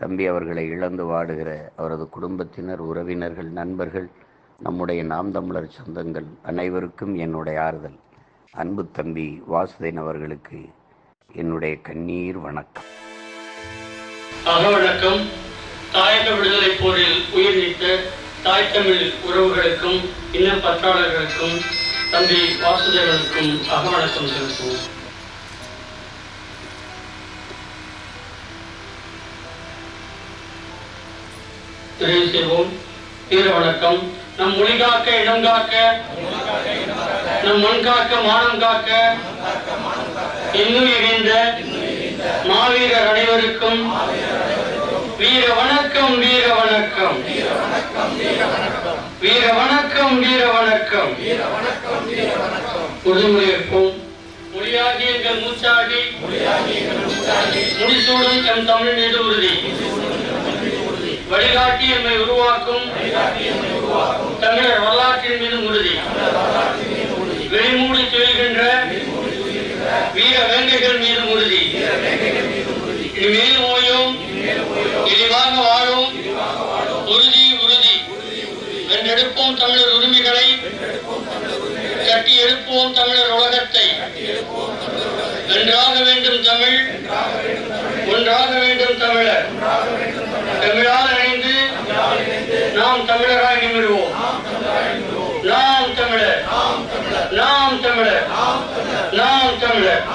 தம்பி அவர்களை இழந்து வாடுகிற அவரது குடும்பத்தினர் உறவினர்கள் நண்பர்கள் நம்முடைய நாம் தமிழர் சொந்தங்கள் அனைவருக்கும் என்னுடைய ஆறுதல். அன்பு தம்பி வாசுதேன் அவர்களுக்கு என்னுடைய கண்ணீர் வணக்கம். அகவணக்கம் தாயக விடுதலை போரில் உயிர் நீத்த தாய் தமிழ் உறவுகளுக்கும் இன பற்றாளர்களுக்கும் தம்பி வாசுதேவனுக்கும் அகவணக்கம் செலுத்துவோம். நிறைவு செய்வோம் வீர வணக்கம். நம் மொழி காக்க இடம் காக்க நம் மண் காக்க மானம் காக்க இன்னும் இணைந்த மாவீரர் அனைவருக்கும் வீர வணக்கம் வீர வணக்கம். வீர வணக்கம் வீர வணக்கம். உறுதிமொழியேற்போம் மொழியாகி எங்கள் மூச்சாகி முடிசூடும் எம் தமிழ் மீது உறுதி வழிகாட்டி எம்மை உருவாக்கும். தமிழர் வரலாற்றின் மீது உறுதி. வெளிமூடி துயில்கின்ற வீர வேங்கைகள் மீது உறுதி. இனிமேல் ஓயும் இழிவாக வாழும் உறுதி உறுதி. வென்றெடுப்போம் தமிழர் உரிமைகளை கட்டி எழுப்புவோம் தமிழர் உலகத்தை. வென்றாக வேண்டும் தமிழ் ஒன்றாக வேண்டும் தமிழர் தமிழால் இணைந்து நாம் தமிழராய் நிமிடுவோம். நாம் தமிழர் நாம் தமிழர். நாம் தமிழர்.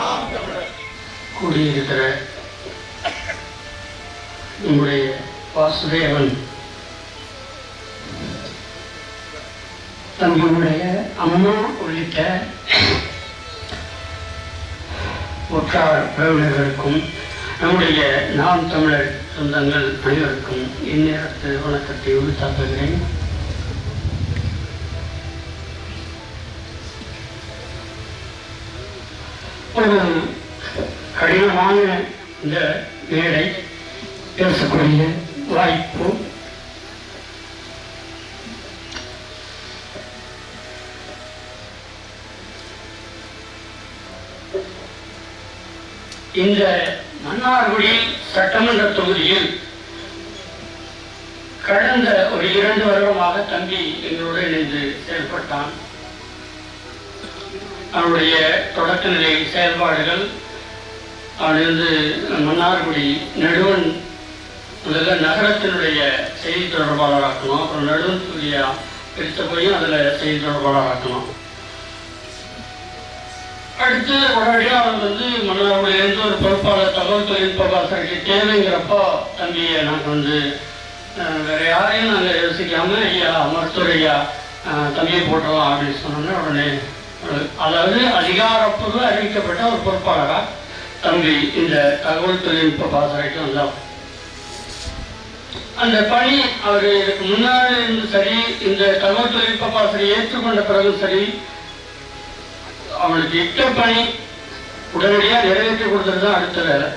கூடியிருக்கிற நம்முடைய வாசுதேவன் தங்களுடைய அம்மா உள்ளிட்ட உற்றார் உறவினர்களுக்கும் நம்முடைய நாம் தமிழர் சொந்தங்கள் அனைவருக்கும் இந்நேரத்து வணக்கத்தை உரித்தாக்குகிறேன் ஒரு கடினமான இந்த மேடை பேசக்கூடிய வாய்ப்பு இந்த மன்னார்குடி சட்டமன்ற தொகுதியில் கடந்த ஒரு இரண்டு வருடமாக தம்பி எங்களோடு இணைந்து செயல்பட்டான். அவருடைய தொடக்க நிலை செயல்பாடுகள் அவனிருந்து மன்னார்குடி நடுவன் முதல்ல நகரத்தினுடைய செய்தி தொடர்பாளராக்கணும் அப்புறம் நடுவன் சூர்யா பிரித்த போயும் அதில் செய்தி தொடர்பாளராக்கணும் அடுத்து உடனடியாக அவர் வந்து மன்னார் பொறுப்பாளர் தகவல் தொழில்நுட்ப பாசனைக்கு தேவைங்கிறப்போ தம்பியை நாங்கள் வந்து அஹ், வேற யாரையும் நாங்கள் யோசிக்காம ஐயா மருத்துவரையா தம்பியை போட்டுடலாம் அப்படின்னு சொன்னோன்னே உடனே அதாவது அதிகாரப்பூர்வ அறிவிக்கப்பட்ட ஒரு பொறுப்பாளராக தம்பி இந்த தகவல் தொழில்நுட்ப பாசறைக்கு வந்தார் அந்த பணி அவர் இதுக்கு முன்னாடி இருந்து சரி இந்த தகவல் தொழில்நுட்ப பாசறை ஏற்றுக்கொண்ட பிறகும் சரி அவனுக்கு இட்ட பணி உடனடியாக நிறைவேற்றி கொடுத்தது தான் அடுத்த வேலை.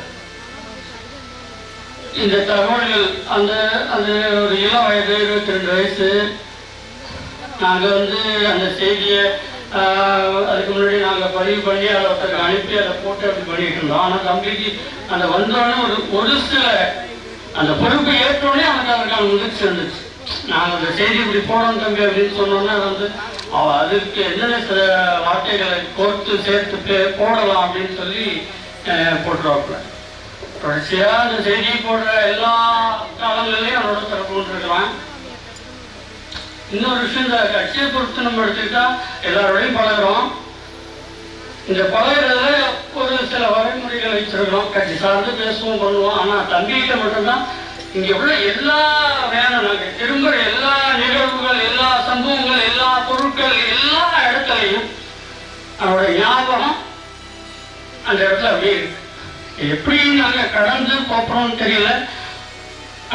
இந்த தகவல்கள் அந்த அந்த ஒரு இளம் வயது இருபத்தி ரெண்டு வயசு நாங்கள் வந்து அந்த செய்தியை ஆஹ், அதுக்கு முன்னாடி நாங்கள் பதிவு பண்ணி அதை ஒருத்தருக்கு அனுப்பி அதை போட்டு அப்படி பண்ணிட்டு இருந்தோம். ஆனால் தம்பிக்கு அந்த வந்தோடனே ஒரு ஒரு சில அந்த பொறுப்பு ஏற்றோடனே அவனுக்கு அதற்கான முதிர்ச்சி வந்துச்சு. நாங்கள் அந்த செய்தி இப்படி போடணும் தம்பி அப்படின்னு சொன்னோன்னே வந்து அதுக்கு என்னென்ன சில வார்த்தைகளை கோர்த்து சேர்த்துட்டு போடலாம் அப்படின்னு சொல்லி போட்டுருவாப்புல. தொடர்ச்சியா அந்த செய்தி போடுற எல்லா காலங்களிலையும் அவரோட சிறப்பு கொண்டிருக்கலாம் இன்னொரு விஷயம் இந்த கட்சியை பொறுத்து நம்ம எடுத்துக்கிட்டா எல்லாரோடையும் பழகுறோம். இந்த பழகிறதுல ஒரு சில வரைமுறைகளை வச்சிருக்கிறோம். கட்சி சார்ந்து பேசுவோம் பண்ணுவோம். ஆனா தம்பிகிட்ட மட்டும்தான் இங்க உள்ள எல்லா வேணும் நாங்க திரும்புற எல்லா நிகழ்வுகள் எல்லா சம்பவங்கள் எல்லா பொருட்கள் எல்லா இடத்துலையும் அவரோட ஞாபகம் அந்த இடத்துல அப்படியே இருக்கு. எப்படி நாங்க கடந்து போறோம்னு தெரியல.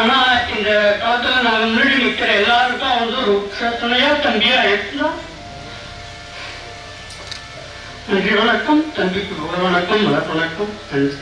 ஆனா இந்த காலத்துல நாங்க முன்னாடி நிக்கிற எல்லாருக்கும் வந்து ஒரு உற்சத்துணையா தம்பியாக இருந்தா நன்றி வணக்கம் தம்பிக்கு வணக்கம் வணக்கம் நன்றி.